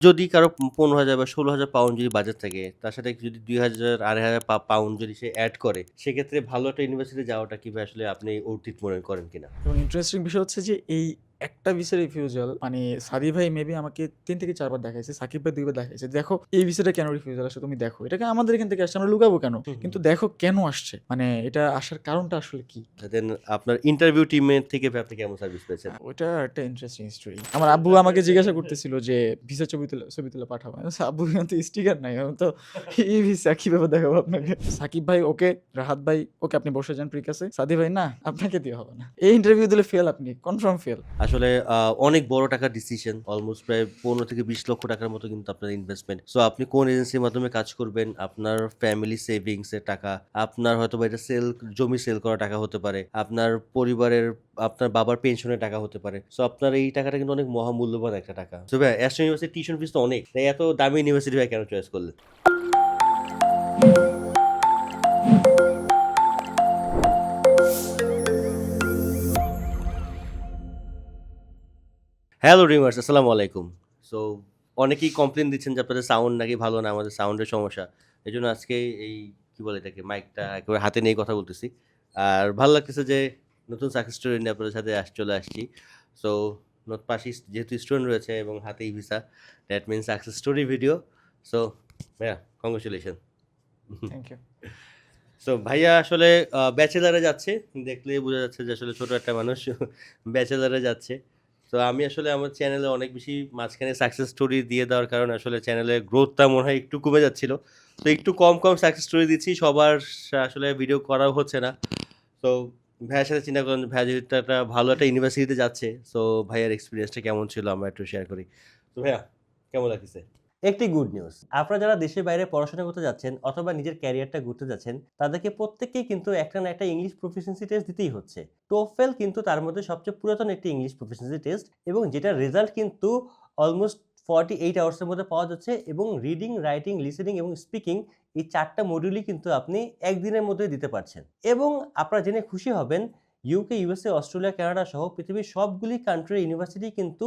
যদি কারও পনেরো হাজার বা ষোলো হাজার পাউন্ড যদি বাজার থাকে, তার সাথে যদি দুই হাজার, আড়াই হাজার পাউন্ড যদি সে অ্যাড করে, সেক্ষেত্রে ভালো একটা ইউনিভার্সিটি যাওয়াটা কি ভাই আসলে আপনি অর্থিত মনে করেন কিনা? ইন্টারেস্টিং বিষয় হচ্ছে যে এই একটা ভিসা রিফিউজাল মানে সাদি ভাই মেবি আমাকে তিন থেকে চারবার দেখাইছে সাকিব ভাই দুইবার দেখাইছে দেখো এই ভিসাটা কেন রিফিউজাল আসছে তুমি দেখো। এটাকে আমাদের এখান থেকে আসছে আমরা লুকাবো কেন। কিন্তু দেখো কেন আসছে? মানে এটা আসার কারণটা আসলে কি? দেন আপনার ইন্টারভিউ টিমের থেকে আপনি কেমন সার্ভিস পেয়েছেন? ওটা একটা ইন্টারেস্টিং স্টোরি আমার আব্বু আমাকে জিজ্ঞাসা করতেছিল যে ভিসা ছবি তুলে ছবি তুলে পাঠাবো? আব্বু তো স্টিকার নাই। আমি তো এই ভিসা কীভাবে দেখাবো আপনাকে? সাকিব ভাই ওকে রাহাত ভাই ওকে আপনি বসে যান প্রিক আছে সাদি ভাই না আপনাকে দিয়ে হবে না। এই ইন্টারভিউ দিলে ফেল আপনি কনফার্ম ফেল আসলে অনেক বড় টাকার ডিসিশন অলমোস্ট প্রায় পনেরো থেকে বিশ লক্ষ টাকার মতো কিন্তু আপনার ইনভেস্টমেন্ট সো আপনি কোন এজেন্সির মাধ্যমে কাজ করবেন? আপনার ফ্যামিলি সেভিংস এর টাকা, আপনার হয়তো বা এটা সেল জমি সেল করা টাকা হতে পারে, আপনার পরিবারের, আপনার বাবার পেনশনের টাকা হতে পারে। সো আপনার এই টাকাটা কিন্তু অনেক মহামূল্যবান একটা টাকা। সো ভাই অ্যাস্ট্রো ইউনিভার্সিটি টিউশন ফিস তো অনেক। এত দামি ইউনিভার্সিটি ভাই কেন চয়েস করলেন? হ্যালো রিমার্স আসসালামু আলাইকুম সো অনেকেই কমপ্লেন দিচ্ছেন যে আপনাদের সাউন্ড নাকি ভালো না আমাদের সাউন্ডের সমস্যা। এই জন্য আজকে এই কী বলে এটাকে মাইকটা একেবারে হাতে নিয়ে কথা বলতেছি। আর ভালো লাগতেছে যে নতুন সাকসেস স্টোরি নিয়ে আপনাদের সাথে আস চলে আসছি। সো পাশে যেহেতু স্টুডেন্ট রয়েছে এবং হাতে visa that means success story video so ভাইয়া কংগ্রেচুলেশন থ্যাংক ইউ সো ভাইয়া আসলে ব্যাচেলারে যাচ্ছে। দেখলে বোঝা যাচ্ছে যে আসলে ছোটো একটা মানুষ। ব্যাচেলারে যাচ্ছে। তো আমি আসলে আমার চ্যানেলে অনেক বেশি মাঝখানে সাকসেস স্টোরি দিয়ে দেওয়ার কারণে আসলে চ্যানেলের গ্রোথটা মনে হয় একটু কমে যাচ্ছিল। তো একটু কম কম সাকসেস স্টোরি দিচ্ছি, সবার আসলে ভিডিও করাও হচ্ছে না। তো ভাইয়ের সাথে চিন্তা করেন ভাইয়া একটা ভালো একটা ইউনিভার্সিটিতে যাচ্ছে সো ভাইয়ার এক্সপিরিয়েন্সটা কেমন ছিল, আমরা একটু শেয়ার করি। তো ভাইয়া, কেমন লাগছে একটি গুড নিউজ আপনারা যারা দেশের বাইরে পড়াশোনা করতে যাচ্ছেন অথবা নিজের ক্যারিয়ারটা ঘুরতে যাচ্ছেন, তাদেরকে প্রত্যেককেই কিন্তু একটা না একটা ইংলিশ প্রফিসিয়েন্সি টেস্ট দিতেই হচ্ছে। টোফেল কিন্তু তার মধ্যে সবচেয়ে পুরাতন একটি ইংলিশ প্রফিসিয়েন্সি টেস্ট এবং যেটার রেজাল্ট কিন্তু অলমোস্ট ফর্টি এইট আওয়ার্সের মধ্যে পাওয়া যাচ্ছে এবং রিডিং রাইটিং লিসেনিং এবং স্পিকিং এই চারটা মডিউলই কিন্তু আপনি একদিনের মধ্যে দিতে পারছেন। এবং আপনারা জেনে খুশি হবেন ইউকে ইউএসএ অস্ট্রেলিয়া কানাডা সহ পৃথিবীর সবগুলি কান্ট্রির ইউনিভার্সিটি কিন্তু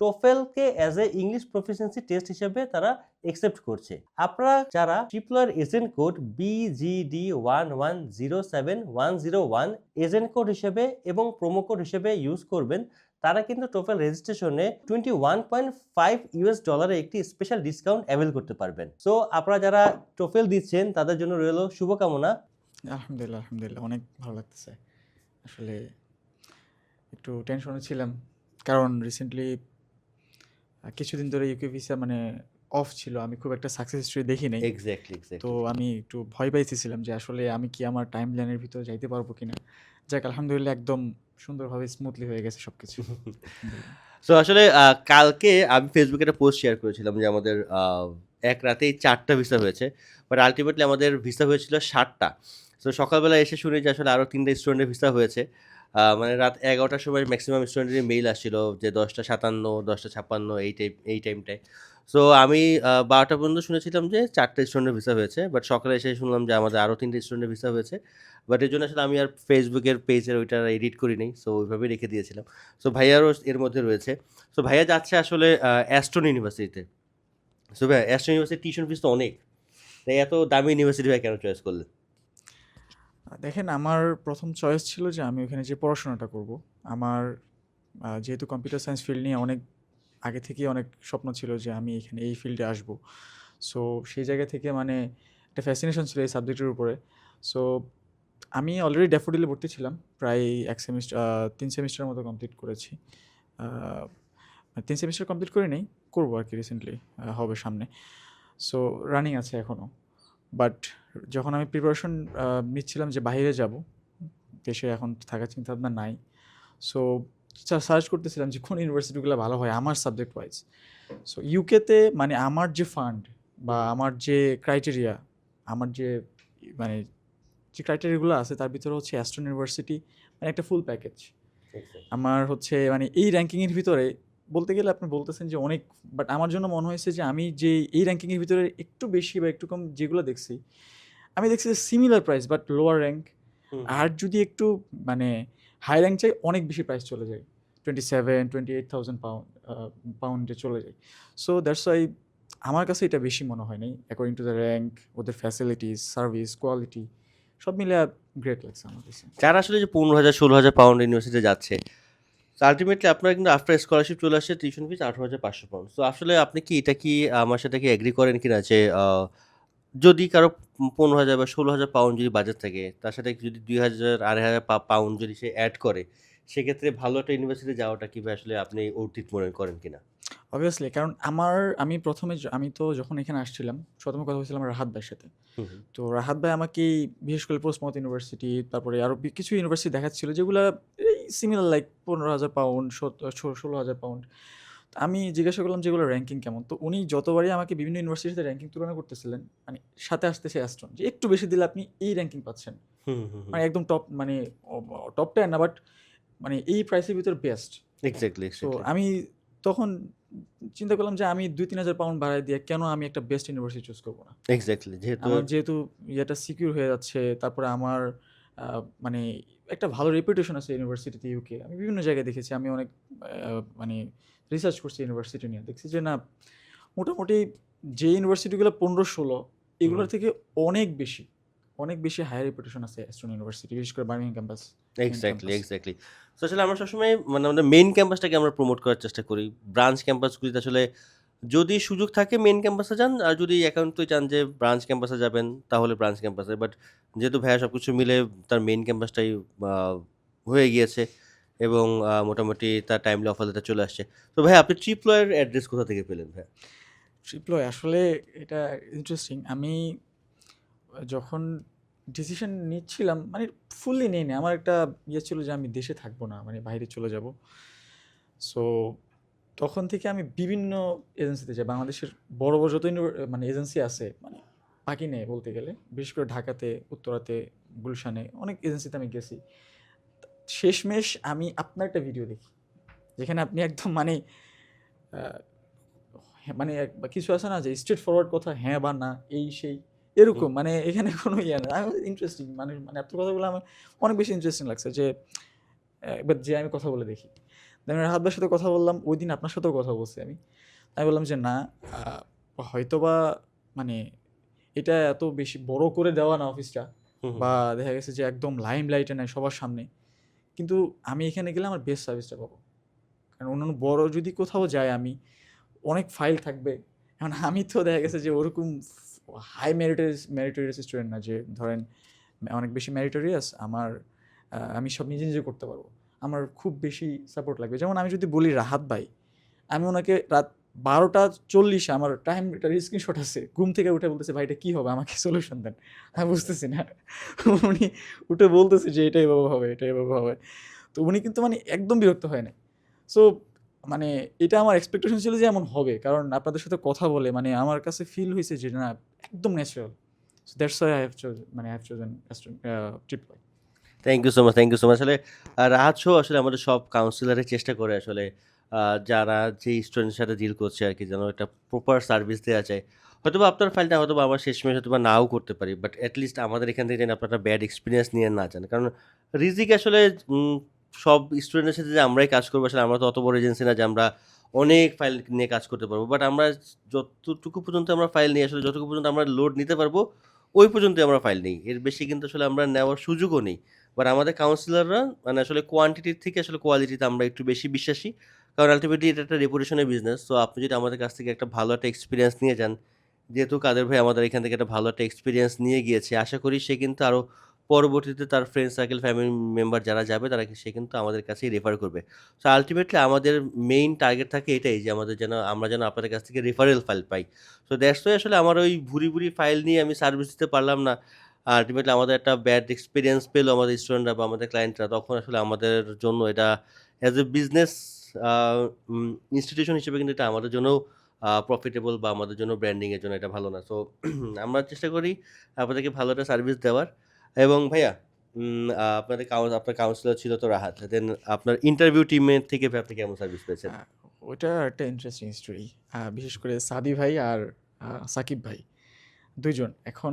টোফেলকে as a English proficiency test হিসেবে তারা একসেপ্ট করছে। আপনারা যারা Tripler agent code BGD one one zero seven one zero one agent code হিসেবে এবং প্রোমো কোড হিসেবে ইউজ করবেন, তারা কিন্তু TOEFL রেজিস্ট্রেশনে twenty one point five US ডলারে একটি স্পেশাল ডিসকাউন্ট অ্যাভেল করতে পারবেন। সো আপনারা যারা টোফেল দিচ্ছেন, তাদের জন্য রইল শুভকামনা। আলহামদুলিল্লাহ আলহামদুলিল্লাহ, অনেক ভালো লাগতেছে। আসলে একটু টেনশনে ছিলাম, কারণ রিসেন্টলি কিছুদিন ধরে ইউকে ভিসা মানে অফ ছিল আমি খুব একটা সাকসেস স্টোরি দেখি নাই। এক্স্যাক্টলি তো আমি একটু ভয় পাইতেছিলাম যে আসলে আমি কি আমার টাইম লাইনের ভিতরে যাইতে পারব কিনা। যাক আলহামদুলিল্লাহ একদম সুন্দরভাবে স্মুথলি হয়ে গেছে সব কিছু সো আসলে কালকে আমি ফেসবুকে একটা পোস্ট শেয়ার করেছিলাম যে আমাদের এক রাতেই চারটা ভিসা হয়েছে বাট আলটিমেটলি আমাদের ভিসা হয়েছিল ষাটটা সো সকালবেলা এসে শুনি যে আসলে আরও তিনটা স্টুডেন্টের ভিসা হয়েছে। মানে রাত এগারোটার সময় ম্যাক্সিমাম স্টুডেন্টের মেইল আসছিল যে দশটা সাতান্ন, দশটা ছাপ্পান্ন, এই টাইম এই টাইমটায় সো আমি বারোটা পর্যন্ত শুনেছিলাম যে চারটে স্টুডেন্টের ভিসা হয়েছে বাট সকালে এসে শুনলাম যে আমাদের আরও তিনটে স্টুডেন্টের ভিসা হয়েছে। বাট এর জন্য আসলে আমি আর ফেসবুকের পেজের ওইটা এডিট করি নাই সো ওইভাবেই রেখে দিয়েছিলাম। সো ভাইয়ারও এর মধ্যে রয়েছে। সো ভাইয়া যাচ্ছে আসলে অ্যাস্ট্রন ইউনিভার্সিটিতে সো ভাইয়া অ্যাস্ট্রন ইউনিভার্সিটি টিউশন ফিস তো অনেক। তাই এত দামি ইউনিভার্সিটি ভাই কেন চয়েস করলেন? দেখেন, আমার প্রথম চয়েস ছিল যে আমি ওখানে যে পড়াশোনাটা করব। আমার যেহেতু কম্পিউটার সায়েন্স ফিল্ড নিয়ে অনেক আগে থেকেই অনেক স্বপ্ন ছিল যে আমি এখানে এই ফিল্ডে আসব। সো সেই জায়গা থেকে মানে একটা ফ্যাসিনেশন ছিল এই সাবজেক্টের উপরে। সো আমি অলরেডি ড্যাফোডিলে ভর্তি ছিলাম। প্রায় এক সেমিস্টার তিন সেমিস্টারের মতো কমপ্লিট করেছি। মানে তিন সেমিস্টার কমপ্লিট করে নেই, করব আর কি রিসেন্টলি হবে সামনে। সো রানিং আছে এখনও বাট যখন আমি প্রিপারেশন নিচ্ছিলাম যে বাইরে যাব দেশে এখন থাকার চিন্তাভাবনা নাই সো সার্চ করতেছিলাম যে কোন ইউনিভার্সিটিগুলো ভালো হয় আমার সাবজেক্ট ওয়াইজ সো ইউকেতে মানে আমার যে ফান্ড বা আমার যে ক্রাইটেরিয়া আমার যে মানে যে ক্রাইটেরিয়াগুলো আছে তার ভিতরে হচ্ছে অ্যাস্ট্রন ইউনিভার্সিটি মানে একটা ফুল প্যাকেজ আমার হচ্ছে মানে এই র্যাঙ্কিংয়ের ভিতরে বলতে গেলে আপনি বলতেছেন যে অনেক বাট আমার জন্য মনে হয়েছে যে আমি যে এই র্যাঙ্কিংয়ের ভিতরে একটু বেশি বা একটু কম যেগুলো দেখছি আমি দেখছি যে similar price but lower rank আর যদি একটু মানে হাই র্যাঙ্ক চাই অনেক বেশি প্রাইস চলে যায়। Twenty seven twenty eight thousand pound পাউন্ডে চলে যায়। সো দ্যাটস ওয়াই আমার কাছে এটা বেশি মনে হয় নাই অ্যাকর্ডিং টু দ্য র্যাঙ্ক ওদের ফ্যাসিলিটিস সার্ভিস কোয়ালিটি সব মিলে গ্রেট লাগছে আমার কাছে। যারা আসলে যে পনেরো হাজার ষোলো হাজার পাউন্ড ইউনিভার্সিটিতে যাচ্ছে আলটিমেটলি আপনার কিন্তু আফটার স্কলারশিপ চলে আসছে টিউশন ফিস আঠারো হাজার পাঁচশো পাউন্ড তো আসলে আপনি কি এটা কি আমার সাথে কি এগ্রি করেন কি না যে যদি কারও পনেরো হাজার বা ষোলো হাজার পাউন্ড যদি বাজেট থাকে তার সাথে যদি দুই হাজার আড়াই হাজার পাউন্ড যদি সে অ্যাড করে সেক্ষেত্রে ভালো একটা ইউনিভার্সিটি যাওয়াটা কি আসলে আপনি অর্থিত মনে করেন কিনা? অবভিয়াসলি কারণ আমার আমি প্রথমে আমি তো যখন এখানে আসছিলাম প্রথমে কথা বলছিলাম রাহাত ভাইয়ের সাথে। তো রাহাত ভাই আমাকে বিশেষ করে পোস্টমত ইউনিভার্সিটি তারপরে আরও কিছু ইউনিভার্সিটি দেখাচ্ছিল যেগুলো সিমিলার লাইক পনেরো হাজার পাউন্ড ষোলো হাজার পাউন্ড আমি জিজ্ঞাসা করলাম যেগুলো র্যাঙ্কিং কেমন? তো উনি যতবারই আমাকে বিভিন্ন ইউনিভার্সিটিতে র্যাঙ্কিং তুলনা করতেছিলেন মানে সাথে আসতেছে অ্যাস্ট্রন যে একটু বেশি দিলে আপনি এই র্যাঙ্কিং পাচ্ছেন। মানে একদম টপ মানে টপ টেন না বাট মানে এই প্রাইসের ভিতর বেস্ট এক্স্যাক্টলি সো আমি তখন চিন্তা করলাম যে আমি দুই তিন হাজার পাউন্ড বাড়াই দিয়ে কেন আমি একটা বেস্ট ইউনিভার্সিটি চুজ করব না? এক্স্যাক্টলি যেহেতু আমার যেহেতু ইয়েটা সিকিউর হয়ে যাচ্ছে তারপরে আমার মানে একটা ভালো রেপুটেশন আছে ইউনিভার্সিটিতে ইউকে আমি বিভিন্ন জায়গায় দেখেছি আমি অনেক মানে রিসার্চ করছি ইউনিভার্সিটি নিয়ে। দেখছি যে না মোটামুটি যে ইউনিভার্সিটিগুলো পনেরো ষোলো এগুলোর থেকে অনেক বেশি অনেক বেশি হায়ার রেপুটেশন আছে অ্যাস্ট্রন ইউনিভার্সিটি বিশেষ করে বার্মিং ক্যাম্পাস এক্স্যাক্টলি। এক্স্যাক্টলি তো আসলে আমরা সবসময় মানে আমাদের মেইন ক্যাম্পাসটাকে আমরা প্রমোট করার চেষ্টা করি। ব্রাঞ্চ ক্যাম্পাসগুলিতে আসলে যদি সুযোগ থাকে মেন ক্যাম্পাসে যান, আর যদি একান্তই চান যে ব্রাঞ্চ ক্যাম্পাসে যাবেন, তাহলে ব্রাঞ্চ ক্যাম্পাসে বাট যেহেতু ভাইয়া সব কিছু মিলে তার মেন ক্যাম্পাসটাই হয়ে গিয়েছে, এবং মোটামুটি তার টাইমলি অফার লেটার চলে আসছে। তো ভাই আপনি ট্রিপলয়ের অ্যাড্রেস কোথা থেকে পেলেন ভাই ট্রিপ্লয় আসলে এটা ইন্টারেস্টিং আমি যখন ডিসিশন নিচ্ছিলাম মানে ফুললি নেই নিই আমার একটা ইয়ে ছিল যে আমি দেশে থাকব না মানে বাইরে চলে যাব। সো তখন থেকে আমি বিভিন্ন এজেন্সিতে যাই। বাংলাদেশের বড় বড় যত মানে এজেন্সি আছে মানে বাকি নেই বলতে গেলে বিশেষ করে ঢাকাতে উত্তরাতে গুলশানে অনেক এজেন্সিতে আমি গেছি। শেষমেশ আমি আপনার একটা ভিডিও দেখি যেখানে আপনি একদম মানে হ্যাঁ, মানে কিছু আছে না যে স্ট্রেট ফরওয়ার্ড কথা হ্যাঁ বা না এই সেই এরকম মানে এখানে কোনো ইয়ে না ইন্টারেস্টিং মানে মানে আপনার কথাগুলো আমার অনেক বেশি ইন্টারেস্টিং লাগছে যে এবার যে আমি কথা বলে দেখি। দেন রাহাত সাথে কথা বললাম ওই দিন আপনার সাথেও কথা বলছি আমি। আমি বললাম যে না হয়তোবা মানে এটা এত বেশি বড় করে দেওয়া না অফিসটা। বা দেখা গেছে যে একদম লাইম লাইটে নেয় সবার সামনে। কিন্তু আমি এখানে গেলে আমার বেস্ট সার্ভিসটা পাবো। কারণ অন্যান্য বড় যদি কোথাও যাই আমি অনেক ফাইল থাকবে। এখন আমি তো দেখা গেছে যে ওরকম হাই মেরিটারিয়াস মেরিটোরিয়াস স্টুডেন্ট না যে ধরেন অনেক বেশি মেরিটোরিয়াস আমার আমি সব নিজে নিজে করতে পারব। আমার খুব বেশি সাপোর্ট লাগবে। যেমন আমি যদি বলি রাহাত ভাই, আমি ওনাকে রাত বারোটা চল্লিশে আমার টাইম একটা স্ক্রিনশট আছে, ঘুম থেকে উঠে বলতেছে, ভাই, এটা কী হবে? আমাকে সলিউশন দেন। আমি বুঝতেছি না। উনি উঠে বলতেছে যে এটাই এভাবে হবে এটাই এভাবে হবে। তো উনি কিন্তু মানে একদম বিরক্ত হয় না সো মানে এটা আমার এক্সপেকটেশন ছিল যে এমন হবে, কারণ আপনাদের সাথে কথা বলে মানে আমার কাছে ফিল হয়েছে যে, না, একদম natural that's why I have chosen মানে I have chosen trip thank you so much thank you so much আসলে রাহাত শো আসলে আমাদের সব কাউন্সিলরের চেষ্টা করে আসলে যারা যে স্টুডেন্টের সাথে ডিল করছে আর কি, যেন একটা প্রপার সার্ভিস দেওয়া যায়। হয়তো বা আপনার ফাইলটা হয়তো বা আমার শেষমেশ হয়তো বা নাও করতে পারি বাট অ্যাটলিস্ট আমাদের এখান থেকে যেন আপনারা ব্যাড এক্সপিরিয়েন্স নিয়ে না যান। কারণ রিজিক আসলে সব স্টুডেন্টের সাথে যে আমরাই কাজ করব, আসলে আমরা তো অত বড় এজেন্সি না যে আমরা অনেক ফাইল নিয়ে কাজ করতে পারব। বাট আমরা যতটুকু পর্যন্ত আমরা ফাইল নিই আসলে যতটুকু পর্যন্ত আমরা লোড নিতে পারব, ওই পর্যন্তই আমরা ফাইল নিই। এর বেশি কিন্তু আসলে আমরা নেওয়ার সুযোগও নেই। বাট আমাদের কাউন্সিলররা মানে আসলে কোয়ান্টিটির থেকে আসলে কোয়ালিটিতে আমরা একটু বেশি বিশ্বাসী। কারণ আলটিমেটলি এটা একটা রেপুটেশনের বিজনেস তো আপনি যদি আমাদের কাছ থেকে একটা ভালো একটা এক্সপিরিয়েন্স নিয়ে যান, যেহেতু কাদের ভাই আমাদের এখান থেকে একটা ভালো একটা এক্সপিরিয়েন্স নিয়ে গিয়েছে, আশা করি সে কিন্তু আরও পরবর্তীতে তার ফ্রেন্ড সার্কেল ফ্যামিলি মেম্বার যারা যাবে, তারা সে কিন্তু আমাদের কাছেই রেফার করবে। সো আলটিমেটলি আমাদের মেইন টার্গেট থাকে এটাই যে আমাদের যেন, আমরা যেন আপনাদের কাছ থেকে রেফারেল ফাইল পাই। সো ওয়াই আসলে আমার ওই ভুরি ভুরি ফাইল নিয়ে আমি সার্ভিস দিতে পারলাম না। আলটিমেটলি আমাদের একটা ব্যাড এক্সপিরিয়েন্স পেল আমাদের স্টুডেন্টরা বা আমাদের ক্লায়েন্টরা তখন আসলে আমাদের জন্য এটা অ্যাজ এ বিজনেস ইনস্টিটিউশন হিসেবে কিন্তু এটা আমাদের জন্য প্রফিটেবল বা আমাদের জন্য ব্র্যান্ডিংয়ের জন্য এটা ভালো না। সো আমরা চেষ্টা করি আপনাদেরকে ভালো একটা সার্ভিস দেওয়ার। এবং ভাইয়া আপনাদের কাউন্স আপনার কাউন্সিলর ছিল তো রাহাত। দেন আপনার ইন্টারভিউ টিমের থেকে আপনি কেমন সার্ভিস পেয়েছেন? ওইটা একটা ইন্টারেস্টিং স্টোরি বিশেষ করে সাদি ভাই আর সাকিব ভাই। ২ জন। এখন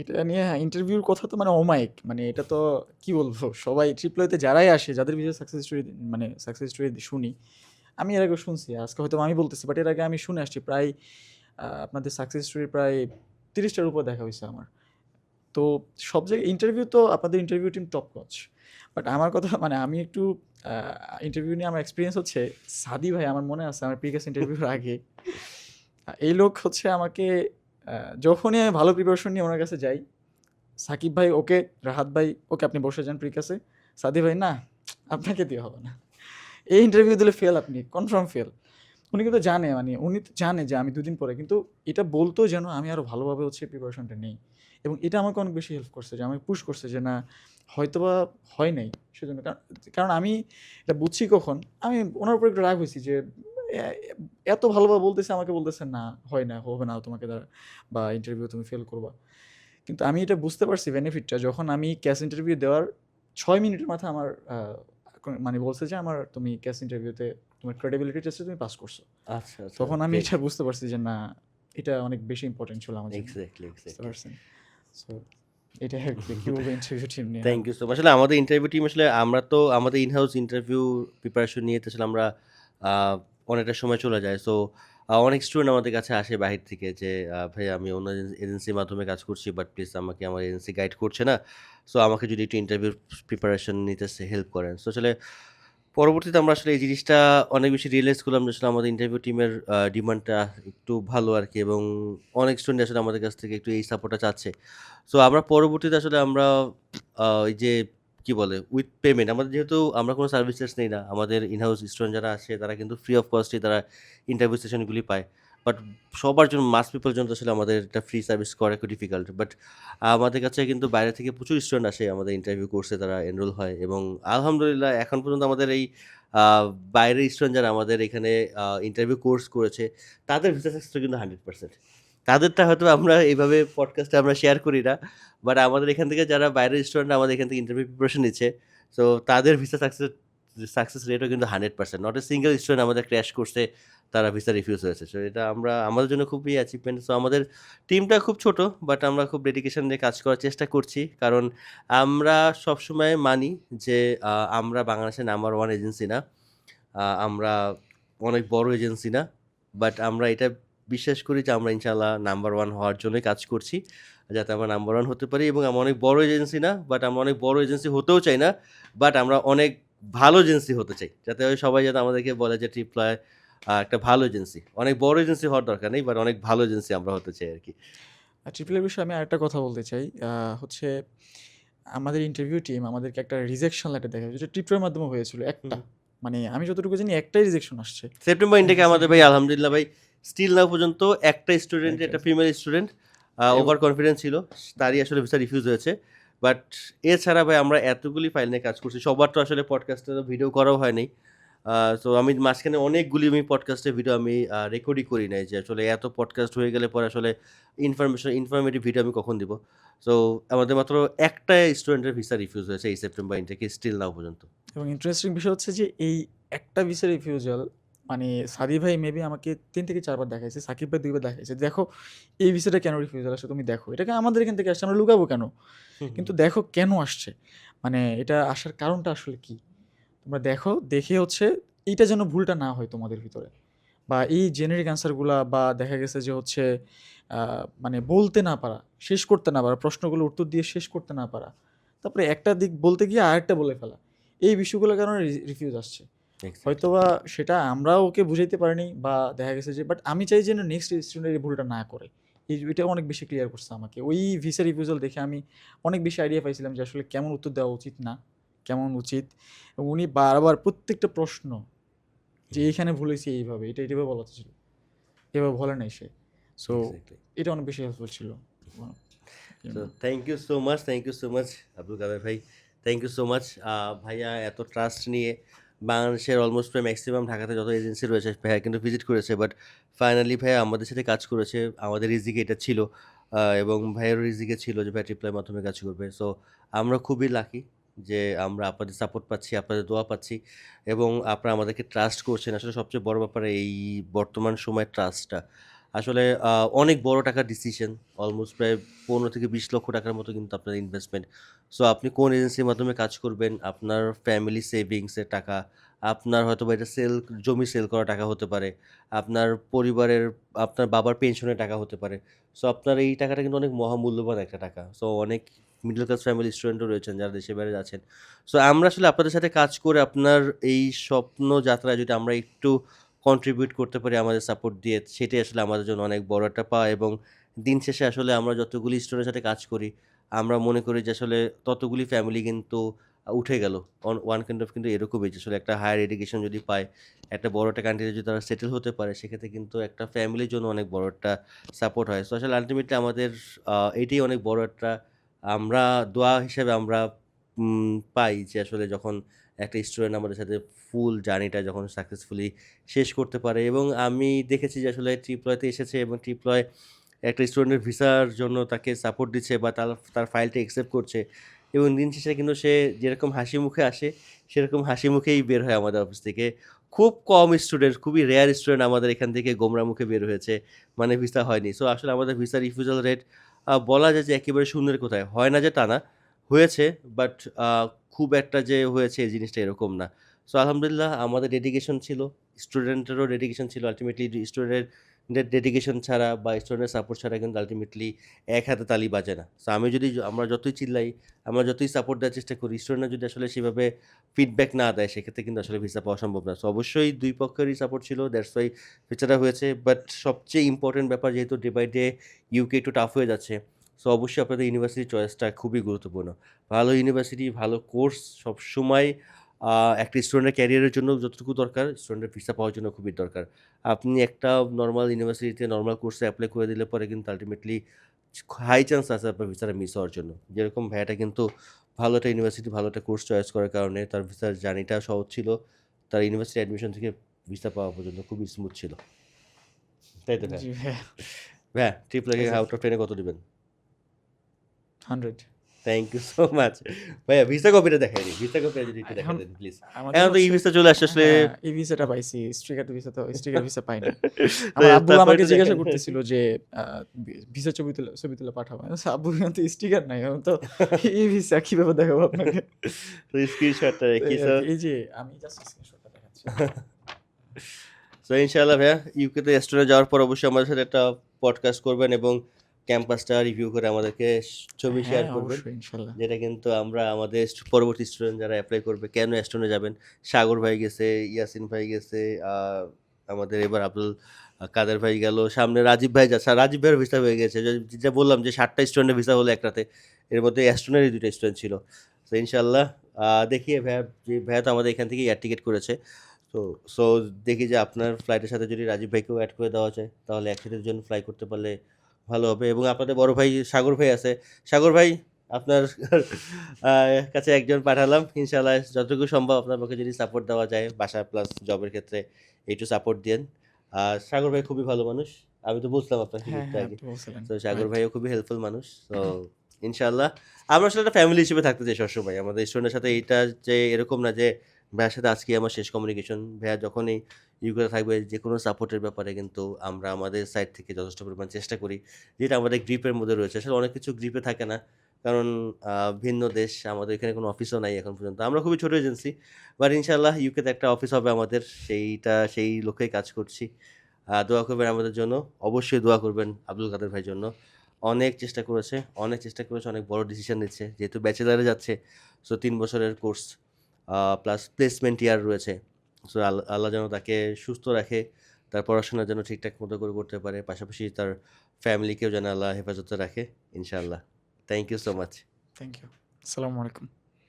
এটা নিয়ে ইন্টারভিউর কথা তো মানে অমায়িক। মানে এটা তো কি বলব? সবাই ট্রিপলতে যারাই আসে, যাদের ভিডিও সাকসেস স্টোরি মানে সাকসেস স্টোরি শুনি, আমি এর আগে শুনছি। আজকে হয়তো আমি বলতেছি, বাট এর আগে আমি শুনে আসছি। প্রায় আপনাদের সাকসেস স্টোরি প্রায় তিরিশটার উপর দেখা হয়েছে আমার। তো সব জায়গায় ইন্টারভিউ তো আপনাদের interview team top notch. But আমার কথা মানে আমি একটু ইন্টারভিউ নিয়ে আমার এক্সপিরিয়েন্স হচ্ছে, সাদি ভাই আমার মনে আছে আমার প্রিভিয়াস ইন্টারভিউর আগে এই লোক হচ্ছে আমাকে যখনই আমি ভালো প্রিপারেশন নিয়ে ওনার কাছে যাই, সাকিব ভাই ওকে, রাহাত ভাই ওকে আপনি বসে যান প্রিকাসে। সাদি ভাই না, আপনাকে দিয়ে হবে না। এই ইন্টারভিউ দিলে ফেল আপনি, কনফার্ম ফেল। উনি কিন্তু জানে মানে উনি তো জানে যে আমি দুদিন পরে কিন্তু এটা বলতো যেন আমি আরও ভালোভাবে হচ্ছে প্রিপারেশনটা নেই। এবং এটা আমাকে অনেক বেশি হেল্প করছে যে আমাকে পুশ করছে যে না হয়তোবা হয় নাই। সেজন্য কারণ কারণ আমি এটা বুঝছি কখন? আমি ওনার উপর একটু রাগ হয়েছি যে এত ভালোভাবে বলতেছে আমাকে বলতেছে না, হয় না, হবে না তোমাকে দ্বারা বা ইন্টারভিউ তুমি ফেল করবা। কিন্তু আমি এটা বুঝতে পারছি বেনিফিটটা যখন আমি ক্যাশ ইন্টারভিউ দেওয়ার ছয় মিনিটের মাথায় আমার মানে বলছে যে আমার তুমি ক্যাশ ইন্টারভিউতে তোমার ক্রেডিবিলিটি টেস্টে তুমি পাস করছ। আচ্ছা, আচ্ছা। তখন আমি এটা বুঝতে পারছি যে না, এটা অনেক বেশি ইম্পর্টেন্ট ছিল আমার। পারছেন? সো ইন্টারভিউ টিম নিয়ে। Thank you so much. আসলে আমাদের ইন্টারভিউ টিম আসলে আমরা তো আমাদের ইন হাউস ইন্টারভিউ প্রিপারেশন নিয়ে তো আসলে আমরা অনেকটা সময় চলে যায়। সো অনেক স্টুডেন্ট আমাদের কাছে আসে বাহির থেকে যে ভাই, আমি অন্য এজেন্সির মাধ্যমে কাজ করছি বাট প্লিজ আমাকে আমার এজেন্সি গাইড করছে না। সো আমাকে যদি একটু ইন্টারভিউ প্রিপারেশন নিতে হেল্প করেন। সো আসলে পরবর্তীতে আমরা আসলে এই জিনিসটা অনেক বেশি রিয়ালাইজ করলাম যে, আসলে আমাদের ইন্টারভিউ টিমের ডিমান্ডটা একটু ভালো আর কি এবং অনেক স্টুডেন্ট আসলে আমাদের কাছ থেকে একটু এই সাপোর্টটা চাচ্ছে। সো আমরা পরবর্তীতে আসলে আমরা এই যে কি বলে উইথ পেমেন্ট আমাদের যেহেতু আমরা কোনো সার্ভিস চার্জ নেই না। আমাদের ইন হাউস স্টুডেন্ট যারা আসে তারা কিন্তু ফ্রি অফ কস্টে তারা ইন্টারভিউ সেশনগুলি পায়। বাট সবার জন্য মাস পিপল জন্য আসলে আমাদের এটা ফ্রি সার্ভিস করা একটু ডিফিকাল্ট। বাট আমাদের কাছে কিন্তু বাইরে থেকে প্রচুর স্টুডেন্ট আসে আমাদের ইন্টারভিউ কোর্সে তারা এনরোল হয় এবং আলহামদুলিল্লাহ এখন পর্যন্ত আমাদের এই বাইরের স্টুডেন্ট যারা আমাদের এখানে ইন্টারভিউ কোর্স করেছে, তাদের ভিসা সাকসেস কিন্তু 100%। তাদেরটা হয়তো আমরা এইভাবে পডকাস্টে আমরা শেয়ার করি না। বাট আমাদের এখান থেকে যারা বাইরের স্টুডেন্ট আমাদের এখান থেকে ইন্টারভিউ প্রিপারেশন নিচ্ছে, সো তাদের ভিসা সাকসেস সাকসেস রেটও কিন্তু 100%। নট এ সিঙ্গেল স্টুডেন্ট আমাদের ক্র্যাশ করছে তারা ভিসা রিফিউজ হয়েছে। সো এটা আমরা আমাদের জন্য খুবই অ্যাচিভমেন্ট। সো আমাদের টিমটা খুব ছোট বাট আমরা খুব ডেডিকেশন নিয়ে কাজ করার চেষ্টা করছি। কারণ আমরা সবসময় মানি যে আমরা বাংলাদেশের নাম্বার ওয়ান এজেন্সি না। আমরা অনেক বড় এজেন্সি না। বাট আমরা এটা বিশ্বাস করি যে আমরা ইনশাল্লাহ নাম্বার ওয়ান হওয়ার জন্যই কাজ করছি। যাতে আমরা নাম্বার ওয়ান হতে পারি এবং আমরা অনেক বড় এজেন্সি না, বাট আমরা অনেক বড় এজেন্সি হতেও চাই না। বাট আমরা অনেক ভালো এজেন্সি হতে চাই। যাতে সবাই যাতে আমাদেরকে বলে যে ট্রিপলয় একটা ভালো এজেন্সি। অনেক বড় এজেন্সি হওয়ার দরকার নেই, বাট অনেক ভালো এজেন্সি আমরা হতে চাই। আর ট্রিপল এর বিষয়ে আমি আরেকটা কথা বলতে চাই। হচ্ছে আমাদের ইন্টারভিউ টিম আমাদেরকে একটা রিজেকশন লেটার দেখা যেটা ট্রিপলের মাধ্যমে হয়েছিল একটা। মানে আমি যতটুকু জানি একটাই রিজেকশন আসছে। সেপ্টেম্বর ইনটেকে আমাদের ভাই আলহামদুলিল্লাহ ভাই স্টিল না পর্যন্ত একটা স্টুডেন্ট একটা ফিমেল স্টুডেন্ট ওভার কনফিডেন্স ছিল। তারই আসলে ভিসা রিফিউজ হয়েছে। বাট এছাড়া ভাই আমরা এতগুলি ফাইল নিয়ে কাজ করছি। সবার তো আসলে পডকাস্টে ভিডিও করাও হয়নি সো আমি মাঝখানে অনেকগুলি আমি পডকাস্টের ভিডিও আমি রেকর্ডই করি নাই যে আসলে এত পডকাস্ট হয়ে গেলে পরে আসলে ইনফরমেশন ইনফরমেটিভ ভিডিও আমি কখন দিব। সো আমাদের মাত্র একটা স্টুডেন্টের ভিসা রিফিউজ হয়েছে এই সেপ্টেম্বর ইনটেকে স্টিল নাও পর্যন্ত। এবং ইন্টারেস্টিং বিষয় হচ্ছে যে এই একটা ভিসা রিফিউজাল মানে সাদি ভাই মেবি আমাকে তিন থেকে চারবার দেখাইছে। সাকিব ভাই ২ বার দেখাইছে। দেখো এই ভিসাটা কেন রিফিউজাল আসছে তুমি দেখো। এটাকে আমাদের এখান থেকে আসছে আমরা লুকাবো কেন? কিন্তু দেখো কেন আসছে? মানে এটা আসার কারণটা আসলে কি? তোমরা দেখো, দেখে হচ্ছে এইটা যেন ভুলটা না হয় তোমাদের ভিতরে। বা এই জেনেরিক অ্যান্সারগুলা বা দেখা গেছে যে হচ্ছে মানে বলতে না পারা, শেষ করতে না পারা, প্রশ্নগুলোর উত্তর দিয়ে শেষ করতে না পারা। তারপরে একটা দিক বলতে গিয়ে আরেকটা বলে ফেলা। এই বিষয়গুলোর কারণে রিফিউজ আসছে। হয়তোবা সেটা আমরাও ওকে বুঝাইতে পারিনি বা দেখা গেছে যে বাট আমি চাই যেন নেক্সট স্টুডেন্ট এই ভুলটা না করে। এটা অনেক বেশি ক্লিয়ার করছে আমাকে। ওই ভিসা রিফিউজাল দেখে আমি অনেক বেশি আইডিয়া পাইছিলাম যে আসলে কেমন উত্তর দেওয়া উচিত না, কেমন উচিত। উনি বারবার প্রত্যেকটা প্রশ্ন যে। এইখানে ভুল হইছে এইভাবে, এটা এভাবে বলা ছিল। এভাবে বলে নাই সে। সো এটা অনেক বেশি হেল্পফুল ছিল। Thank you so much, thank you so much Abdul Kader ভাই। Thank you so much. ভাইয়া এত ট্রাস্ট নিয়ে বাংলাদেশের অলমোস্ট প্রায় ম্যাক্সিমাম ঢাকাতে যত এজেন্সি রয়েছে ভাইয়া কিন্তু ভিজিট করেছে। বাট ফাইনালি ভাইয়া আমাদের সাথে কাজ করেছে। আমাদের রিজিকে এটা ছিল। এবং ভাইয়েরও রিজিকে ছিল যে ভাইয়া ট্রিপলয়ের মাধ্যমে কাজ করবে। সো আমরা খুবই লাকি যে আমরা আপনাদের সাপোর্ট পাচ্ছি, আপনাদের দোয়া পাচ্ছি এবং আপনারা আমাদেরকে ট্রাস্ট করছেন। আসলে সবচেয়ে বড় ব্যাপার এই বর্তমান সময়ের ট্রাস্টটা। আসলে অনেক বড় টাকার ডিসিশন। অলমোস্ট প্রায় ১৫ থেকে ২০ লক্ষ টাকার মতো কিন্তু আপনার ইনভেস্টমেন্ট। সো আপনি কোন এজেন্সির মাধ্যমে কাজ করবেন, আপনার ফ্যামিলি সেভিংসের টাকা, আপনার হয়তো বা এটা সেল জমি সেল করা টাকা হতে পারে, আপনার পরিবারের আপনার বাবার পেনশনের টাকা হতে পারে। সো আপনার এই টাকাটা কিন্তু অনেক মহামূল্যবান একটা টাকা। সো অনেক মিডল ক্লাস ফ্যামিলি স্টুডেন্টও রয়েছেন যারা দেশের বাইরে আছেন। সো আমরা আসলে আপনাদের সাথে কাজ করে আপনার এই স্বপ্ন যাত্রায় যদি আমরা একটু কন্ট্রিবিউট করতে পারি আমাদের সাপোর্ট দিয়ে, সেটাই আসলে আমাদের জন্য অনেক বড় একটা পাওয়া এবং দিন শেষে আসলে আমরা যতগুলি স্টুডেন্টের সাথে কাজ করি, আমরা মনে করি যে আসলে ততগুলি ফ্যামিলি কিন্তু উঠে গেল। অন ওয়ান কাইন্ড অফ কিন্তু এরকমই যে আসলে একটা হায়ার এডুকেশন যদি পায়, একটা বড় একটা কান্ট্রিতে যদি তারা সেটেল হতে পারে, সেক্ষেত্রে কিন্তু একটা ফ্যামিলির জন্য অনেক বড় একটা সাপোর্ট হয়। সো আসলে আল্টিমেটলি আমাদের এটাই অনেক বড় একটা আমরা দোয়া হিসেবে আমরা পাই যে আসলে যখন একটা স্টুডেন্ট আমাদের সাথে ফুল জার্নিটা যখন সাকসেসফুলি শেষ করতে পারে এবং আমি দেখেছি যে আসলে ট্রিপলয়তে এসেছে এবং ট্রিপলয় একটা স্টুডেন্টের ভিসার জন্য তাকে সাপোর্ট দিচ্ছে বা তার তার ফাইলটা অ্যাকসেপ্ট করছে এবং দিন শেষে কিন্তু সে যেরকম হাসি মুখে আসে, সেরকম হাসি মুখেই বের হয় আমাদের অফিস থেকে। খুব কম স্টুডেন্ট, খুবই রেয়ার স্টুডেন্ট আমাদের এখান থেকে গোমরা মুখে বের হয়েছে। মানে ভিসা হয়নি। সো আসলে আমাদের ভিসা রিফিউজাল রেট বলা যায় যে একেবারে শূন্যের কোথায়। হয় না যে তা না, হয়েছে বাট খুব একটা যে হয়েছে এই জিনিসটা এরকম না। সো আলহামদুলিল্লাহ আমাদের ডেডিকেশন ছিল, স্টুডেন্টেরও ডেডিকেশন ছিল। আল্টিমেটলি স্টুডেন্টের ডেডিকেশন ছাড়া বা স্টুডেন্টের সাপোর্ট ছাড়া কিন্তু আল্টিমেটলি এক হাতে তালি বাজে না। সো আমি যদি আমরা যতই চিল্লাই, আমরা যতই সাপোর্ট দেওয়ার চেষ্টা করি, স্টুডেন্টরা যদি আসলে সেভাবে ফিডব্যাক না দেয়, সেক্ষেত্রে কিন্তু আসলে ভিসা পাওয়া সম্ভব না। সো অবশ্যই দুই পক্ষেরই সাপোর্ট ছিল। দ্যাটস ওয়াই ভিসাটা হয়েছে। বাট সবচেয়ে ইম্পোর্টেন্ট ব্যাপার যেহেতু ডে বাই ডে ইউকে একটু টাফ হয়ে যাচ্ছে। সো অবশ্যই আপনাদের ইউনিভার্সিটি চয়েসটা খুবই গুরুত্বপূর্ণ। ভালো ইউনিভার্সিটি, ভালো কোর্স সবসময় একটা স্টুডেন্টের ক্যারিয়ারের জন্য যতটুকু দরকার, স্টুডেন্টের ভিসা পাওয়ার জন্য খুবই দরকার। আপনি একটা নর্মাল ইউনিভার্সিটিতে নর্মাল কোর্সে অ্যাপ্লাই করে দিলে পরে কিন্তু আল্টিমেটলি হাই চান্স আছে আপনার ভিসাটা মিস হওয়ার জন্য। যেরকম ভাইয়াটা কিন্তু ভালো একটা ইউনিভার্সিটি, ভালো একটা কোর্স চয়েস করার কারণে তার ভিসার জার্নিটা সহজ ছিল। তার ইউনিভার্সিটি অ্যাডমিশন থেকে ভিসা পাওয়া পর্যন্ত খুবই স্মুথ ছিল। তাই তো ভাইয়া? জি ট্রিপ জি। আউট অফ 10 এ কত দিবেন? 100 থ্যাংক ইউ সো মাচ। ভাইয়া ভিসা কপিটা দেখাইনি। ভিসা কপিটা যদি একটু এখন দেখাতেন প্লিজ। এখন তো ই ভিসা চলে আসছে আসলে হ্যাঁ, এই ভিসাটা পাইছি। স্টিকার ভিসা তো স্টিকার ভিসা পাইনি। তো আমার আব্বু আমাকে জিজ্ঞাসা করতেছিল যে ভিসা ছবি তুলে ছবি তুলে পাঠাবো। "আব্বু তো স্টিকার নাই। এখন তো ই ভিসা কীভাবে দেখাবো আপনাকে?" তো স্ক্রিনশটটা তো রেখি এই যে আমি জাস্ট স্ক্রিনশটটা দেখাচ্ছি। সো ইনশাআল্লাহ ভাইয়া ইউকেতে স্টুডেন্ট যাওয়ার পর অবশ্যই আমাদের সাথে একটা পডকাস্ট করবেন এবং ক্যাম্পাসটা রিভিউ করে আমাদেরকে ছবি শেয়ার হ্যাঁ, করবেন। ইনশাআল্লাহ। যেটা কিন্তু আমরা আমাদের পরবর্তী স্টুডেন্ট যারা এপ্লাই করবে, কেন এস্টনে যাবেন? সাগর ভাই গেছে, ইয়াসিন ভাই গেছে, আমাদের এবার আব্দুল কাদের ভাই গেল, সামনে রাজীব ভাই যাচ্ছে। রাজীব ভাইয়ের ভিসা হয়ে গেছে। যেটা বললাম যে ৭ টা স্টুডেন্টের ভিসা হলো এক রাতে। এর মধ্যে এস্টনেরই ২ টা স্টুডেন্ট ছিল। তো ইনশাল্লাহ দেখি ভাইয়া যে ভাইয়া তো আমাদের এখান থেকেই এয়ার টিকিট করেছে। তো সো দেখি যে আপনার ফ্লাইটের সাথে যদি রাজীব ভাইকেও অ্যাড করে দেওয়া যায়, তাহলে একসাথে দুজন ফ্লাই করতে পারলে ভালো হবে এবং আপনাদের বড় ভাই সাগর ভাই আছে। সাগর ভাই আপনার কাছে একজন পাঠালাম। ইনশাআল্লাহ যতটুকু সম্ভব আপনার পক্ষে যদি সাপোর্ট দেওয়া যায়, বাসা প্লাস জবের ক্ষেত্রে একটু সাপোর্ট দিয়েন। আর সাগর ভাই খুবই ভালো মানুষ। আমি তো বলছিলাম আপনাকে হ্যাঁ, হ্যাঁ, আগে। তো সাগর। ভাইও খুবই হেল্পফুল মানুষ। তো ইনশাল্লাহ আমরা আসলে একটা ফ্যামিলি হিসেবে থাকতে চাই সবসময়। আমাদের স্টুডেন্টের সাথে এইটা যে এরকম না যে ভাইয়ার সাথে আজকেই আমার শেষ কমিউনিকেশন। ভাইয়া যখনই ইউকেতে থাকবে যে কোনো সাপোর্টের ব্যাপারে কিন্তু আমরা আমাদের সাইড থেকে যথেষ্ট পরিমাণ চেষ্টা করি। যেটা আমাদের গ্রিপের মধ্যে রয়েছে। আসলে অনেক কিছু গ্রিপে থাকে না। কারণ ভিন্ন দেশ, আমাদের এখানে কোনো অফিসও নাই এখন পর্যন্ত। আমরা খুবই ছোটো এজেন্সি। বাট ইনশাল্লাহ ইউকেতে একটা অফিস হবে আমাদের। সেইটা সেই লক্ষ্যেই কাজ করছি। দোয়া করবেন আমাদের জন্য। অবশ্যই দোয়া করবেন আব্দুল কাদের ভাইয়ের জন্য। অনেক চেষ্টা করেছে, অনেক চেষ্টা করেছে, অনেক বড় ডিসিশন নিচ্ছে। যেহেতু ব্যাচেলরে যাচ্ছে, সো তিন বছরের কোর্স প্লাস প্লেসমেন্ট ইয়ার রয়েছে। সো আল্লাহ যেন তাকে সুস্থ রাখে, তার পড়াশোনা যেন ঠিকঠাক মতো করে করতে পারে। পাশাপাশি তার ফ্যামিলিকেও যেন আল্লাহ হেফাজতে রাখে ইনশাআল্লাহ। Thank you so much. Thank you. আসসালামু আলাইকুম।